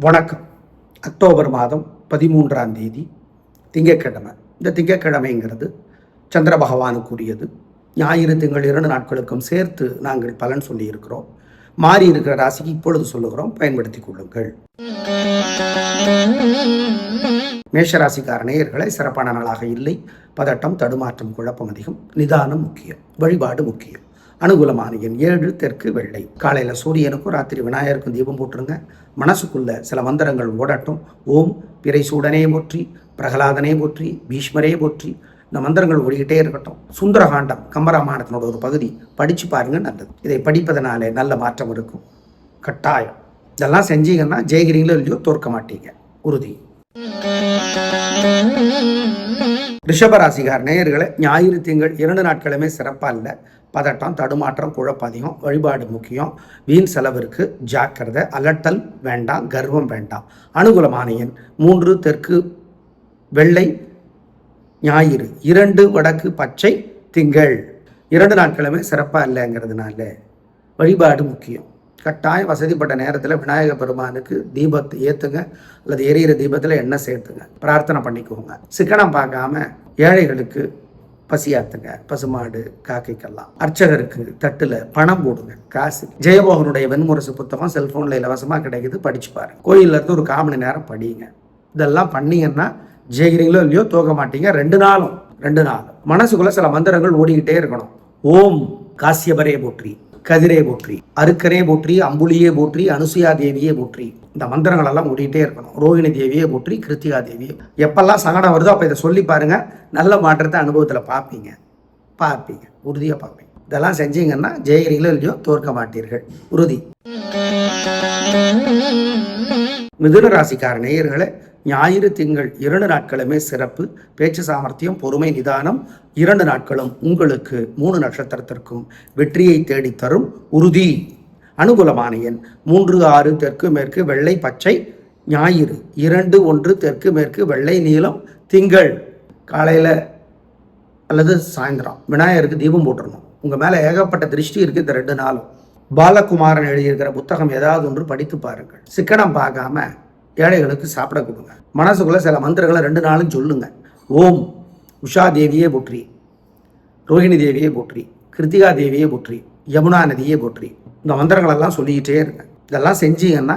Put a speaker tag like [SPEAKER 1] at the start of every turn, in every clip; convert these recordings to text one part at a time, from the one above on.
[SPEAKER 1] வணக்கம். அக்டோபர் மாதம் பதிமூன்றாம் தேதி திங்கட்கிழமை. இந்த திங்கட்கிழமைங்கிறது சந்திர பகவானுக்குரியது ஞாயிறு திங்கள் இரண்டு நாட்களுக்கும் சேர்த்து நாங்கள் பலன் சொல்லியிருக்கிறோம். மாறி இருக்கிற ராசிக்கு இப்பொழுது சொல்லுகிறோம். பயன்படுத்திக் கொள்ளுங்கள். மேஷராசிக்கார நேயர்களை சிறப்பான நாளாக இல்லை. பதட்டம் தடுமாற்றம் குழப்பம் அதிகம். நிதானம் முக்கியம். வழிபாடு முக்கியம். அனுகூலமான எண் ஏழு தெற்கு வெள்ளை. காலையில் சூரியனுக்கும் ராத்திரி விநாயகருக்கும் தீபம் போட்டுருங்க. மனசுக்குள்ள சில மந்திரங்கள் ஓடட்டும். ஓம் பிறைசூடனே போற்றி பிரகலாதனே போற்றி பீஷ்மரே போற்றி இந்த மந்திரங்கள் ஓடிக்கிட்டே இருக்கட்டும். சுந்தரகாண்டம் கம்பராமாயணத்தினோட ஒரு பகுதி. படித்து பாருங்க நல்லது. இதை படிப்பதனாலே நல்ல மாற்றம் இருக்கும். கட்டாயம். இதெல்லாம் செஞ்சீங்கன்னா ஜெயகிரிங்களோ இல்லையோ தோற்க மாட்டீங்க. உறுதி. ரிஷபராசிகார் நேயர்களை ஞாயிறு திங்கள் இரண்டு நாட்களுமே சிறப்பாக இல்லை பதட்டம் தடுமாற்றம் குழப்பம் அதிகம் வழிபாடு முக்கியம். வீண் செலவிற்கு ஜாக்கிரதை அலட்டல் வேண்டாம் கர்வம் வேண்டாம். அனுகூலமான எண் மூன்று தெற்கு வெள்ளை ஞாயிறு. இரண்டு வடக்கு பச்சை திங்கள். இரண்டு நாட்களுமே சிறப்பாக இல்லைங்கிறதுனால வழிபாடு முக்கியம். கட்டாயம் வசதிப்பட்ட நேரத்தில் விநாயக பெருமானுக்கு தீபத்தை ஏற்றுங்க அல்லது எரியிற தீபத்தில் எண்ணெய் சேர்த்துங்க. பிரார்த்தனை பண்ணிக்கோங்க. சிக்கனம் பார்க்காம ஏழைகளுக்கு பசியாத்துங்க பசுமாடு காக்கைக்கெல்லாம். அர்ச்சகருக்கு தட்டுல பணம் போடுங்க காசு. ஜெயமோகனுடைய வெண்முரசு புத்தகம் செல்போன்ல இலவசமா கிடைக்குது படிச்சு பாருங்க. கோயில்ல இருந்து ஒரு கால் மணி நேரம் படிங்க இதெல்லாம் பண்ணீங்கன்னா ஜெயிக்கிறீங்களோ இல்லையோ தோக்க மாட்டீங்க ரெண்டு நாளும் ரெண்டு நாள் மனசுக்குள்ள சில மந்திரங்கள் ஓடிக்கிட்டே இருக்கணும். ஓம் காசியபரே போற்றி. கதிரே போற்றி அருக்கரே போற்றி அம்புலியே போற்றி அனுசுயா தேவியே போற்றி. இந்த மந்திரங்கள் எல்லாம் ஓடிட்டே இருக்கணும். ரோஹிணி தேவியே போற்றி கிருத்திகா தேவியே. எப்பெல்லாம் சங்கடம் வருதோ அப்போ இதை சொல்லி பாருங்க. நல்ல மாற்றத்தை அனுபவத்தில் பார்ப்பீங்க. பார்ப்பீங்க. உறுதியாக பார்ப்பீங்க. இதெல்லாம் செஞ்சீங்கன்னா ஜெயகிரிகளோ இல்லையோ தோற்க மாட்டீர்கள். உறுதி. மிதுன ராசிக்கார நேயர்களை ஞாயிறு திங்கள் இரண்டு நாட்களுமே சிறப்பு. பேச்சு சாமர்த்தியம் பொறுமை நிதானம் இரண்டு நாட்களும் உங்களுக்கு மூணு நட்சத்திரத்திற்கும் வெற்றியை தேடித் தரும் உறுதி. அனுகூலமான எண் மூன்று ஆறு தெற்கு மேற்கு வெள்ளை பச்சை. ஞாயிறு இரண்டு ஒன்று தெற்கு மேற்கு வெள்ளை நீளம் திங்கள். காலையில் அல்லது சாயந்தரம். விநாயகருக்கு தீபம் போட்டுடணும் உங்கள் மேலே ஏகப்பட்ட திருஷ்டி இருக்குது இந்த ரெண்டு நாளும். பாலகுமாரன் எழுதியிருக்கிற புத்தகம் ஏதாவது ஒன்று படித்து பாருங்கள். சிக்கனம் பார்க்காம ஏழைகளுக்கு சாப்பிட கொடுங்க. மனசுக்குள்ள சில மந்திரங்களை ரெண்டு நாளும் சொல்லுங்க. ஓம் உஷா தேவியே போற்றி ரோஹிணி தேவியே போற்றி கிருத்திகா தேவியே போற்றி யமுனா நதியே போற்றி. இந்த மந்திரங்களெல்லாம் சொல்லிக்கிட்டே இருங்க. இதெல்லாம் செஞ்சீங்கன்னா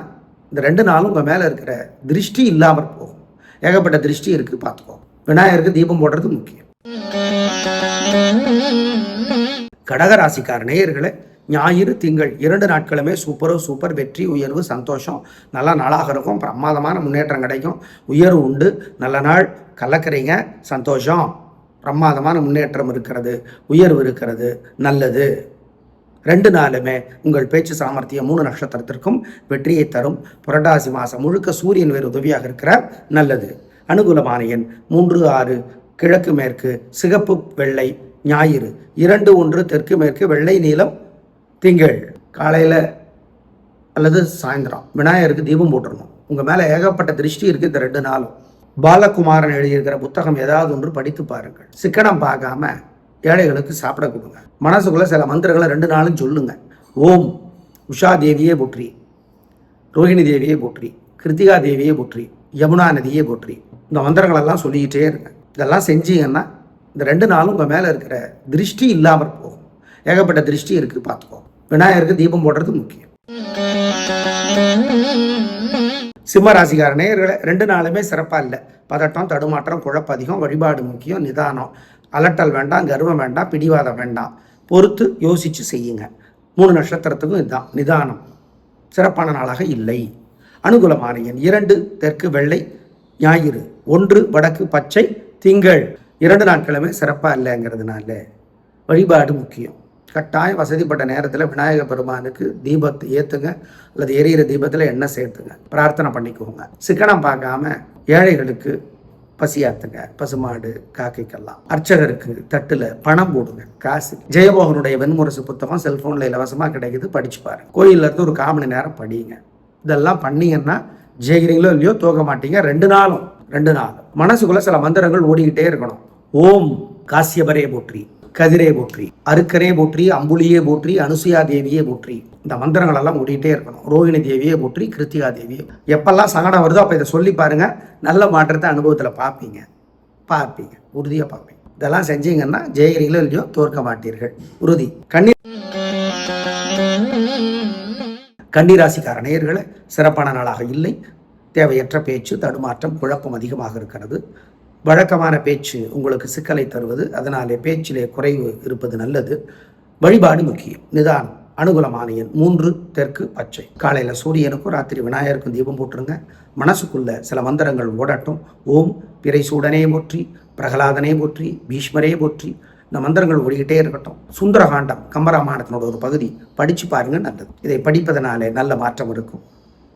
[SPEAKER 1] இந்த ரெண்டு நாளும் உங்கள் மேலே இருக்கிற திருஷ்டி இல்லாமல் போகும். ஏகப்பட்ட திருஷ்டி இருக்குது பார்த்துக்கோ. விநாயகருக்கு தீபம் போடுறது முக்கியம். கடகராசிக்கார நேயர்களை ஞாயிறு திங்கள் இரண்டு நாட்களுமே சூப்பரோ சூப்பர் வெற்றி உயர்வு சந்தோஷம். நல்லா நாளாக இருக்கும். பிரமாதமான முன்னேற்றம் கிடைக்கும். உயர்வு உண்டு. நல்ல நாள். கலக்கிறீங்க சந்தோஷம். பிரமாதமான முன்னேற்றம் இருக்கிறது. உயர்வு இருக்கிறது. நல்லது. ரெண்டு நாளுமே உங்கள் பேச்சு சாமர்த்தியம் மூணு நட்சத்திரத்திற்கும் வெற்றியை தரும். புரட்டாசி மாதம் முழுக்க சூரியன் வேறு உதவியாக இருக்கிறார். நல்லது. அனுகூலமான எண் மூன்று ஆறு. கிழக்கு மேற்கு சிகப்பு வெள்ளை ஞாயிறு. இரண்டு ஒன்று. தெற்கு மேற்கு வெள்ளை நீளம் திங்கள் காலையில் அல்லது சாயந்தரம். விநாயகருக்கு தீபம் போட்டுறணும். உங்கள் மேலே ஏகப்பட்ட திருஷ்டி இருக்குது இந்த ரெண்டு நாளும். பாலகுமாரன் எழுதியிருக்கிற புத்தகம் ஏதாவது ஒன்று படித்து பாருங்கள். சிக்கனம் பார்க்காம ஏழைகளுக்கு சாப்பிட கொடுங்க. மனசுக்குள்ள சில மந்திரங்களை ரெண்டு நாளும் சொல்லுங்க. ஓம் உஷா தேவியே போற்றி ரோஹிணி தேவியே போற்றி கிருத்திகா தேவியே போற்றி யமுனா நதியே போற்றி. இந்த மந்திரங்களெல்லாம் சொல்லிக்கிட்டே இருங்க. இதெல்லாம் செஞ்சீங்கன்னா இந்த ரெண்டு நாளும் உங்கள் மேலே இருக்கிற திருஷ்டி இல்லாமல் போகும். ஏகப்பட்ட திருஷ்டி இருக்குது பார்த்துக்கோ. விநாயகருக்கு தீபம் போடுறது முக்கியம். சிம்ம ராசிகாரனே ரெண்டு நாளுமே சிறப்பாக இல்லை. பதட்டம் தடுமாற்றம் குழப்பம் அதிகம் வழிபாடு முக்கியம் நிதானம். அலட்டல் வேண்டாம் கர்வம் வேண்டாம் பிடிவாதம் வேண்டாம். பொறுத்து யோசித்து செய்யுங்க. மூணு நட்சத்திரத்துக்கும் இதுதான் நிதானம். சிறப்பான நாளாக இல்லை. அனுகூலமான எண் இரண்டு தெற்கு வெள்ளை ஞாயிறு. ஒன்று வடக்கு பச்சை திங்கள். இரண்டு நாட்களுமே சிறப்பாக இல்லைங்கிறதுனால வழிபாடு முக்கியம். கட்டாயம் வசதிப்பட்ட நேரத்தில் விநாயக பெருமானுக்கு தீபத்தை ஏற்றுங்க அல்லது எரியிற தீபத்தில் எண்ணெய் சேர்த்துங்க. பிரார்த்தனை பண்ணிக்கோங்க. சிக்கனம் பார்க்காம ஏழைகளுக்கு பசியாத்துங்க பசுமாடு காக்கைக்கெல்லாம். அர்ச்சகருக்கு தட்டுல பணம் போடுங்க. காசு. ஜெயமோகனுடைய வெண்முரசு புத்தகம் செல்போன்ல இலவசமா கிடைக்குது படிச்சு பாருங்க. கோயில்ல இருந்து ஒரு காமணி மணி நேரம் படிங்க. இதெல்லாம் பண்ணீங்கன்னா ஜெயிக்கிறீங்களோ இல்லையோ தோக்க மாட்டீங்க. ரெண்டு நாளும் ரெண்டு நாள் மனசுக்குள்ள சில மந்திரங்கள் ஓடிக்கிட்டே இருக்கணும். ஓம் காசியபரே போற்றி. கதிரே போற்றி அருக்கரே போற்றி அம்புலியே போற்றி அனுசுயா தேவியே போற்றி. இந்த மந்திரங்கள் எல்லாம் ஓடிட்டே இருக்கணும். ரோஹிணி தேவியே போற்றி கிருத்திகா தேவியே. எப்பெல்லாம் சங்கடம் வருதோ அப்போ இதை சொல்லி பாருங்க. நல்ல மாற்றத்தை அனுபவத்தில் பார்ப்பீங்க. பார்ப்பீங்க. உறுதியாக பார்ப்பீங்க. இதெல்லாம் செஞ்சீங்கன்னா ஜெயகிரிகளோ இல்லையோ தோற்க மாட்டீர்கள். உறுதி. கண்ணி கன்னிராசிக்கார நேயர்களே சிறப்பான நாளாக இல்லை. தேவையற்ற பேச்சு தடுமாற்றம் குழப்பம் அதிகமாக இருக்கிறது. வழக்கமான பேச்சு உங்களுக்கு சிக்கலை தருவது அதனாலே பேச்சிலே குறைவு இருப்பது நல்லது. வழிபாடு முக்கியம். நிதானம். அனுகூலமான எண் மூன்று தெற்கு பச்சை. காலையில் சூரியனுக்கும் ராத்திரி விநாயகருக்கும் தீபம் போட்டுருங்க. மனசுக்குள்ள சில மந்திரங்கள் ஓடட்டும். ஓம் பிறை சூடனே போற்றி பிரகலாதனே போற்றி பீஷ்மரே போற்றி. இந்த மந்திரங்கள் ஓடிக்கிட்டே இருக்கட்டும். சுந்தரகாண்டம் கம்பராமாயணத்தினோட ஒரு பகுதி. படித்து பாருங்க நல்லது. இதை படிப்பதனாலே நல்ல மாற்றம் இருக்கும்.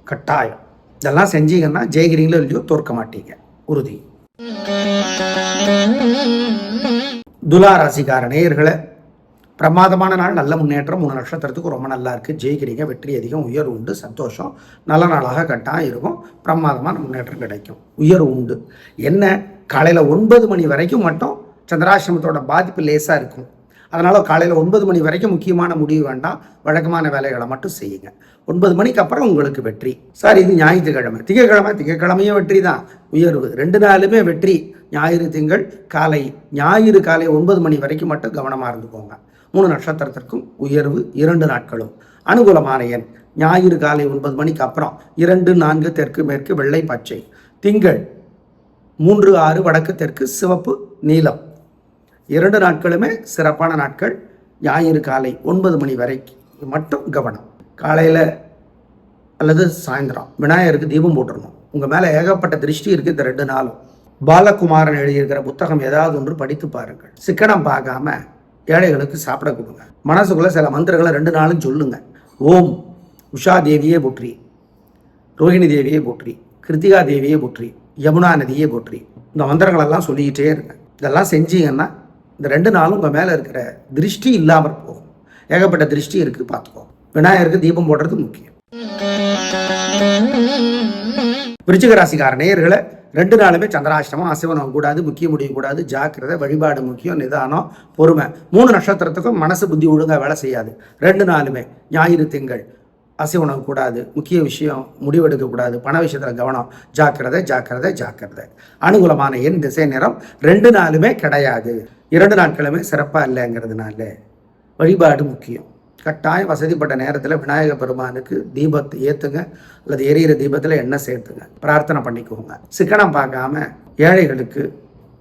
[SPEAKER 1] கட்டாயம். இதெல்லாம் செஞ்சீங்கன்னா ஜெயகிரிங்களோ இல்லையோ தோற்க மாட்டீங்க. உறுதி. துலா ராசிக்கார பிரமாதமான நாள் நல்ல முன்னேற்றம் மூணு நட்சத்திரத்துக்கு ரொம்ப நல்லா இருக்குது ஜெயிக்கிறீங்க வெற்றி அதிகம் உயர் உண்டு சந்தோஷம். நல்ல நாளாக கட்டாயம் இருக்கும். பிரமாதமான முன்னேற்றம் கிடைக்கும். உயர் உண்டு. என்ன? காலையில் ஒன்பது மணி வரைக்கும் மட்டும் சந்திராசிரமத்தோட பாதிப்பு லேசாக இருக்கும். அதனால் காலையில் ஒன்பது மணி வரைக்கும் முக்கியமான முடிவு வேண்டாம். வழக்கமான வேலைகளை மட்டும் செய்யுங்க. ஒன்பது மணிக்கு அப்புறம் உங்களுக்கு வெற்றி. சார் இது ஞாயிற்றுக்கிழமை. திங்கக்கிழமை திங்கக்கிழமையும் வெற்றி தான் உயர்வு. ரெண்டு நாளுமே வெற்றி. ஞாயிறு திங்கள் காலை. ஞாயிறு காலை ஒன்பது மணி வரைக்கும் மட்டும் கவனமாக இருந்துக்கோங்க. மூணு நட்சத்திரத்திற்கும் உயர்வு இரண்டு நாட்களும். அனுகூலமான எண். ஞாயிறு காலை ஒன்பது மணிக்கு அப்புறம் இரண்டு நான்கு தெற்கு மேற்கு வெள்ளை பச்சை. திங்கள் மூன்று ஆறு வடக்கு தெற்கு சிவப்பு நீலம். இரண்டு நாட்களுமே சிறப்பான நாட்கள். ஞாயிறு காலை ஒன்பது மணி வரைக்கும் மட்டும் கவனம். காலையில் அல்லது சாயந்தரம் விநாயகருக்கு தீபம் போட்டுடணும் உங்கள் மேலே ஏகப்பட்ட திருஷ்டி இருக்குது இந்த ரெண்டு நாளும். பாலகுமாரன் எழுதியிருக்கிற புத்தகம் ஏதாவது ஒன்று படித்து பாருங்கள். சிக்கனம் பார்க்காம ஏழைகளுக்கு சாப்பிட கொடுங்க. மனசுக்குள்ள சில மந்திரங்களை ரெண்டு நாளும் சொல்லுங்க. ஓம் உஷா தேவியே போற்றி ரோஹிணி தேவியே போற்றி கிருத்திகா தேவியே போற்றி யமுனா நதியே போற்றி. இந்த மந்திரங்களெல்லாம் சொல்லிக்கிட்டே இருங்க. இதெல்லாம் செஞ்சீங்கன்னா இந்த ரெண்டு நாளும் உங்கள் மேலே இருக்கிற திருஷ்டி இல்லாமல் போகும். ஏகப்பட்ட திருஷ்டி இருக்குது பார்த்துக்கோ விநாயகருக்கு தீபம் போடுறது முக்கியம். விருச்சிக ராசிக்கார நேயர்களை ரெண்டு நாளுமே சந்திராஷ்டமம் அசைவனம் கூடாது முக்கிய முடியும் கூடாது ஜாக்கிரதை வழிபாடு முக்கியம் நிதானம் பொறுமை. மூணு நட்சத்திரத்துக்கும் மனசு புத்தி ஒழுங்காக வேலை செய்யாது. ரெண்டு நாளுமே ஞாயிறு திங்கள் அசைவனம் கூடாது முக்கிய விஷயம் முடிவெடுக்க கூடாது பண விஷயத்தில் கவனம் ஜாக்கிரதை ஜாக்கிரதை ஜாக்கிரதை. அனுகூலமான எண் திசை நிறம் ரெண்டு நாளுமே கிடையாது. இரண்டு நாட்களுமே சிறப்பாக இல்லைங்கிறதுனால வழிபாடு முக்கியம். கட்டாயம் வசதிப்பட்ட நேரத்தில் விநாயக பெருமானுக்கு தீபத்தை ஏற்றுங்க அல்லது எரியிற தீபத்தில் எண்ணெய் சேர்த்துங்க. பிரார்த்தனை பண்ணிக்கோங்க. சிக்கனம் பார்க்காம ஏழைகளுக்கு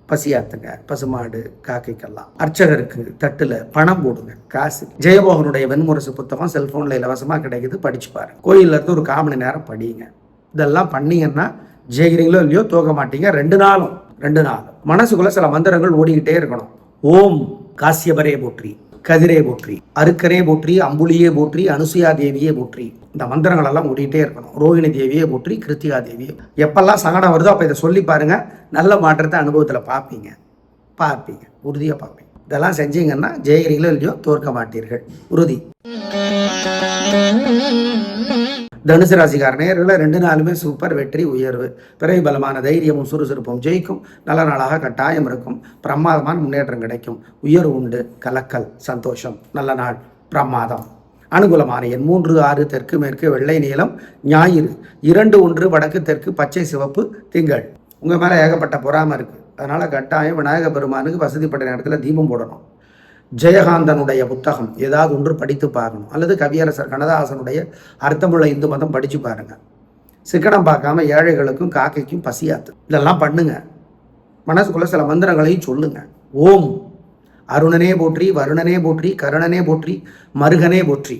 [SPEAKER 1] பசியாத்துங்க. பசுமாடு காக்கைக்கெல்லாம். அர்ச்சகருக்கு தட்டில் பணம் போடுங்க. காசு. ஜெயமோகனுடைய வெண்முரசு புத்தகம் செல்ஃபோனில் இலவசமாக கிடைக்குது. படிச்சு பாருங்க. கோயில்ல இருந்து ஒரு கால் மணி நேரம் படிங்க. இதெல்லாம் பண்ணீங்கன்னா ஜெயிக்கிறீங்களோ இல்லையோ தூக்க மாட்டீங்க. ரெண்டு நாளும் ரெண்டு நாளும். மனசுக்குள்ள சில மந்திரங்கள் ஓடிக்கிட்டே இருக்கணும். ஓம் காசியபரே போற்றி கதிரே போற்றி அருக்கரே போற்றி அம்புலியே போற்றி அனுசுயா தேவியே போற்றி. இந்த மந்திரங்கள் எல்லாம் ஓடிட்டே இருக்கணும். ரோஹிணி தேவியே போற்றி கிருத்திகா தேவியே. எப்பெல்லாம் சங்கடம் வருதோ அப்போ இதை சொல்லி பாருங்க. நல்ல மாற்றத்தை அனுபவத்தில் பார்ப்பீங்க. பார்ப்பீங்க. உறுதியாக பார்ப்பீங்க. இதெல்லாம் செஞ்சீங்கன்னா ஜெயகிரிகளோ இல்லையோ தோற்க மாட்டீர்கள். உறுதி. தனுசு ராசிக்கார நேயர்களை ரெண்டு நாளுமே சூப்பர் வெற்றி உயர்வு. பிறகு பலமான தைரியமும் சுறுசுறுப்பும் ஜெயிக்கும். நல்ல நாளாக கட்டாயம் இருக்கும். பிரமாதமான முன்னேற்றம் கிடைக்கும். உயர்வு உண்டு. கலக்கல் சந்தோஷம். நல்ல நாள். பிரமாதம். அனுகூலமான எண் மூன்று ஆறு தெற்கு மேற்கு வெள்ளை நீளம் ஞாயிறு. இரண்டு ஒன்று வடக்கு தெற்கு பச்சை சிவப்பு திங்கள். உங்கள் மேலே ஏகப்பட்ட பொறாமல் இருக்குது அதனால் கட்டாயம் விநாயக பெருமானுக்கு வசதிப்பட்ட நேரத்தில் தீபம் போடணும். ஜெயகாந்தனுடைய புத்தகம் ஏதாவது ஒன்று படித்து பார்க்கணும். அல்லது கவியரசர் கனதாசனுடைய அர்த்தமுள்ள இந்து மதம் படித்து பாருங்க. சிக்கனம் பார்க்காம ஏழைகளுக்கும் காக்கைக்கும் பசியாத்து. இதெல்லாம் பண்ணுங்க. மனசுக்குள்ள சில மந்திரங்களையும் சொல்லுங்க. ஓம். அருணனே போற்றி வருணனே போற்றி கருணனே போற்றி மருகனே போற்றி.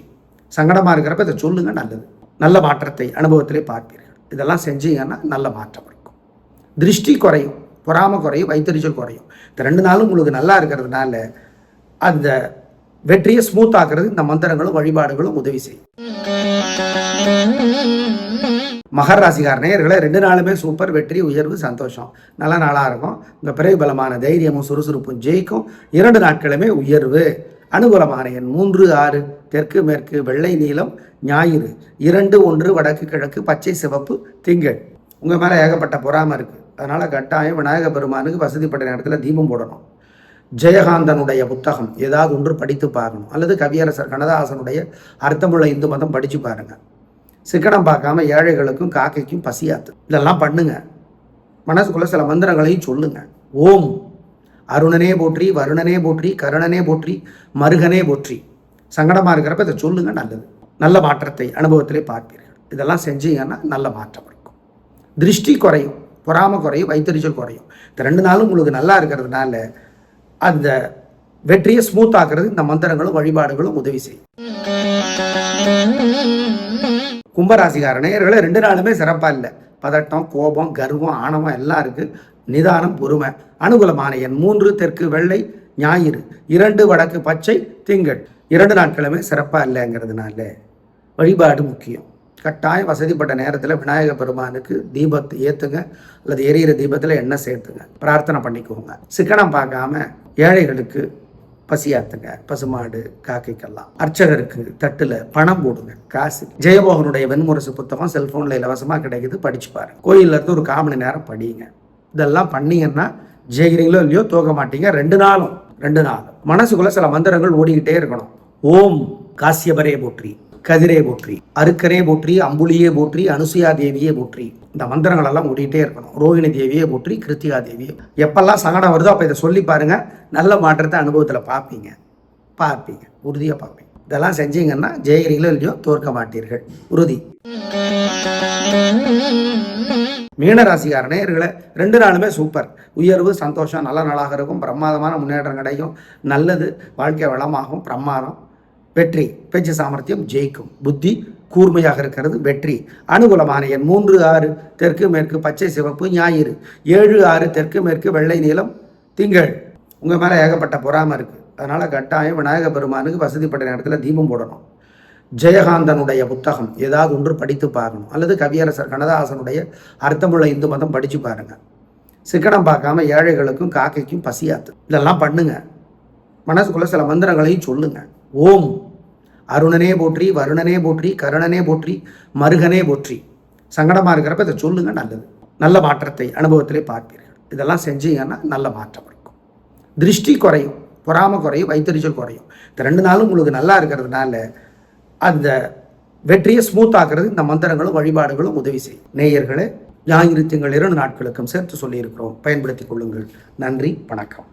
[SPEAKER 1] சங்கடமாக இருக்கிறப்ப இதை சொல்லுங்க நல்லது. நல்ல மாற்றத்தை அனுபவத்திலே பார்ப்பீர்கள். இதெல்லாம் செஞ்சீங்கன்னா நல்ல மாற்றம் இருக்கும். திருஷ்டி குறையும். பொறாமை குறையும் வைத்தறிச்சல் குறையும். இந்த ரெண்டு நாளும் உங்களுக்கு நல்லா இருக்கிறதுனால அந்த வெற்றியை ஸ்மூத் ஆக்குறது இந்த மந்திரங்களும் வழிபாடுகளும் உதவி செய்யும். மகர் ராசிக்கார ரெண்டு நாளுமே சூப்பர் வெற்றி உயர்வு சந்தோஷம். நல்ல நாளாக இருக்கும். இந்த பிறகு பலமான தைரியமும் சுறுசுறுப்பும் ஜெயிக்கும். இரண்டு நாட்களுமே உயர்வு. அனுகூலமான எண் மூன்று ஆறு. தெற்கு மேற்கு வெள்ளை நீளம் ஞாயிறு. இரண்டு ஒன்று வடக்கு கிழக்கு பச்சை சிவப்பு திங்கள். உங்கள் மேலே ஏகப்பட்ட பொறாமல் இருக்குது அதனால் கட்டாயம் விநாயகர் பெருமானுக்கு வசதிப்பட்ட நேரத்தில் தீபம் போடணும். ஜெயகாந்தனுடைய புத்தகம் ஏதாவது ஒன்று படித்து பார்க்கணும். அல்லது கவியரசர் கனதாசனுடைய அர்த்தமுள்ள இந்து மதம் படித்து பாருங்க. சிக்கனம் பார்க்காம ஏழைகளுக்கும் காக்கைக்கும் பசியாத்து. இதெல்லாம் பண்ணுங்க. மனசுக்குள்ள சில மந்திரங்களையும் சொல்லுங்க. ஓம். அருணனே போற்றி வருணனே போற்றி கருணனே போற்றி மருகனே போற்றி. சங்கடமாக இருக்கிறப்ப இதை சொல்லுங்க நல்லது. நல்ல மாற்றத்தை அனுபவத்திலே பார்ப்பீர்கள். இதெல்லாம் செஞ்சீங்கன்னா நல்ல மாற்றம் இருக்கும். திருஷ்டி குறையும். பொறாமை குறையும். வைத்தறிச்சல் குறையும். இந்த ரெண்டு நாளும் உங்களுக்கு நல்லா இருக்கிறதுனால அந்த வெற்றியை ஸ்மூத் ஆக்குறது இந்த மந்திரங்களும் வழிபாடுகளும் உதவி செய்யும். கும்பராசிகார நேயர்களை ரெண்டு நாளுமே சிறப்பாக இல்லை. பதட்டம் கோபம் கர்வம் ஆணவம் எல்லாம் இருக்கு. நிதானம் பொறுமை அனுகூலமான எண் மூன்று தெற்கு வெள்ளை ஞாயிறு. இரண்டு வடக்கு பச்சை திங்கள். இரண்டு நாட்களுமே சிறப்பாக இல்லைங்கிறதுனால வழிபாடு முக்கியம். கட்டாயம் வசதிப்பட்ட நேரத்தில் விநாயக பெருமானுக்கு தீபத்தை ஏற்றுங்க அல்லது எரியிற தீபத்தில் எண்ணெய் சேர்த்துங்க. பிரார்த்தனை பண்ணிக்கோங்க. சிக்கனம் பார்க்காம ஏழைகளுக்கு பசியாத்துங்க. பசுமாடு காக்கைக்கெல்லாம். அர்ச்சகருக்கு தட்டுல பணம் போடுங்க. காசு. ஜெயமோகனுடைய வெண்முரசு புத்தகம் செல்போன்ல இலவசமா கிடைக்குது. படிச்சு பாருங்க. கோயில்ல இருந்து ஒரு கால் மணி நேரம் படிங்க. இதெல்லாம் பண்ணீங்கன்னா ஜெயிக்கிறீங்களோ இல்லையோ தூக்க மாட்டீங்க. ரெண்டு நாளும். ரெண்டு நாள் மனசுக்குள்ள சில மந்திரங்கள் ஓடிக்கிட்டே இருக்கணும். ஓம் காசியபரே போற்றி. கதிரே போற்றி அருக்கரே போற்றி அம்புலியே போற்றி அனுசுயா தேவியே போற்றி. இந்த மந்திரங்கள் எல்லாம் ஓடிட்டே இருக்கணும். ரோஹிணி தேவியே போற்றி கிருத்திகா தேவியே. எப்பெல்லாம் சங்கடம் வருதோ அப்போ இதை சொல்லி பாருங்க. நல்ல மாற்றத்தை அனுபவத்தில் பார்ப்பீங்க. பார்ப்பீங்க. உறுதியாக பார்ப்பீங்க. இதெல்லாம் செஞ்சீங்கன்னா ஜெயகிரிகளோ இல்லையோ தோற்க மாட்டீர்கள். உறுதி. மீனராசிக்கார நேயர்களே ரெண்டு நாளுமே சூப்பர். உயர்வு சந்தோஷம் நல்ல நாளாக இருக்கும். பிரமாதமான முன்னேற்றம் கிடைக்கும். நல்லது. வாழ்க்கை வளமாகும். பிரமாதம். வெற்றி பேச்சு சாமர்த்தியம் ஜெயிக்கும். புத்தி கூர்மையாக இருக்கிறது வெற்றி. அனுகூலமான எண் மூன்று ஆறு தெற்கு மேற்கு பச்சை சிவப்பு ஞாயிறு. ஏழு ஆறு தெற்கு மேற்கு வெள்ளை நீளம் திங்கள். உங்கள் மேலே ஏகப்பட்ட பொறாமல் இருக்குது அதனால் கட்டாயம் விநாயக பெருமானுக்கு வசதிப்பட்ட நேரத்தில் தீபம் போடணும். ஜெயகாந்தனுடைய புத்தகம் ஏதாவது ஒன்று படித்து பார்க்கணும். அல்லது கவியரசர் கண்ணதாசனுடைய அர்த்தமுள்ள இந்து மதம் படித்து பாருங்க. சிக்கனம் பார்க்காம ஏழைகளுக்கும் காக்கைக்கும் பசியாத்து. இதெல்லாம் பண்ணுங்க. மனசுக்குள்ள சில மந்திரங்களையும் சொல்லுங்க. ஓம். அருணனே போற்றி வருணனே போற்றி கருணனே போற்றி மருகனே போற்றி. சங்கடமாக இருக்கிறப்ப இதை சொல்லுங்க நல்லது. நல்ல மாற்றத்தை அனுபவத்திலே பார்ப்பீர்கள். இதெல்லாம் செஞ்சீங்கன்னா நல்ல மாற்றம் இருக்கும். திருஷ்டி குறையும் பொறாமை குறையும் வைத்தறிச்சல் குறையும். இந்த ரெண்டு நாளும் உங்களுக்கு நல்லா இருக்கிறதுனால அந்த வெற்றியை ஸ்மூத் ஆகிறது இந்த மந்திரங்களும் வழிபாடுகளும் உதவி செய்யும். நேயர்களே ஞாயிறு திங்கள் இரண்டு நாட்களுக்கும் சேர்த்து சொல்லியிருக்கிறோம். பயன்படுத்திக் கொள்ளுங்கள். நன்றி வணக்கம்.